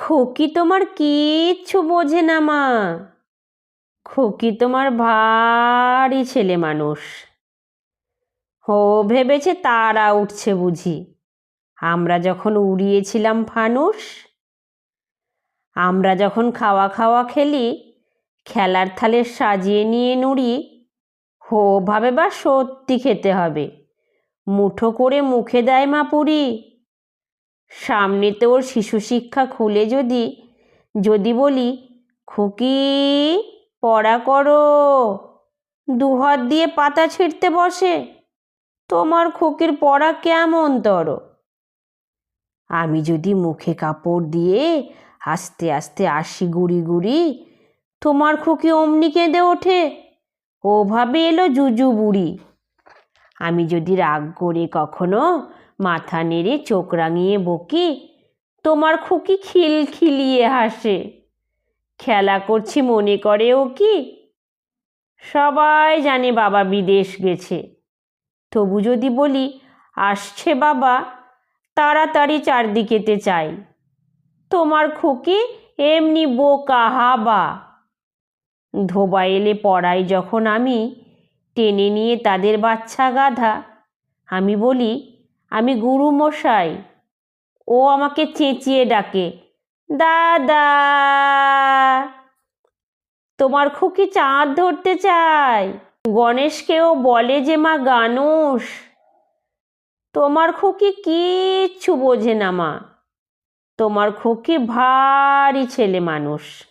খোকি তোমার কিচ্ছু বোঝে না, মা। খোকি তোমার ভারী ছেলে মানুষ। ও ভেবেছে তারা উঠছে বুঝি। আমরা যখন উড়িয়েছিলাম ফানুস আমরা যখন খাওয়া খাওয়া খেলি, খেলার থালে সাজিয়ে নিয়ে নুড়ি হো ভাবে বা সত্যি খেতে হবে। মুঠো করে মুখে দেয় মা পুরি। সামনেতে ওর শিশু শিক্ষা খুলে যদি যদি বলি, খুকি, পড়া করো। দুহাত দিয়ে পাতা ছিঁড়তে বসে, তোমার খুকির পড়া কেমন তর? আমি যদি মুখে কাপড় দিয়ে আস্তে আস্তে আসি গুড়ি গুড়ি, তোমার খুকি অমনি কেঁদে ওঠে, ওভাবে এলো জুজু বুড়ি। আমি যদি রাগ করে কখনো মাথা নেড়ে চোখ রাঙিয়ে বকি, তোমার খুকি খিলখিলিয়ে হাসে। খেলা করছি মনে করে ও কি? সবাই জানে বাবা বিদেশ গেছে। তবু যদি বলি, আসছে বাবা, তাড়াতাড়ি চারদিকেতে চাই। তোমার খুকি এমনি বোকা হাবা ধোবা এলে পড়াই যখন আমি, টেনে নিয়ে তাদের বাচ্চা গাধা। আমি বলি আমি গুরু মশাই। ও আমাকে চেঁচিয়ে ডাকে, দাদা! তোমার খুকি চাঁদ ধরতে চায়। গণেশকেও বলে যে মা গানুষ তোমার খুকি কিচ্ছু বোঝে না মা। তোমার খুকি ভারী ছেলে মানুষ।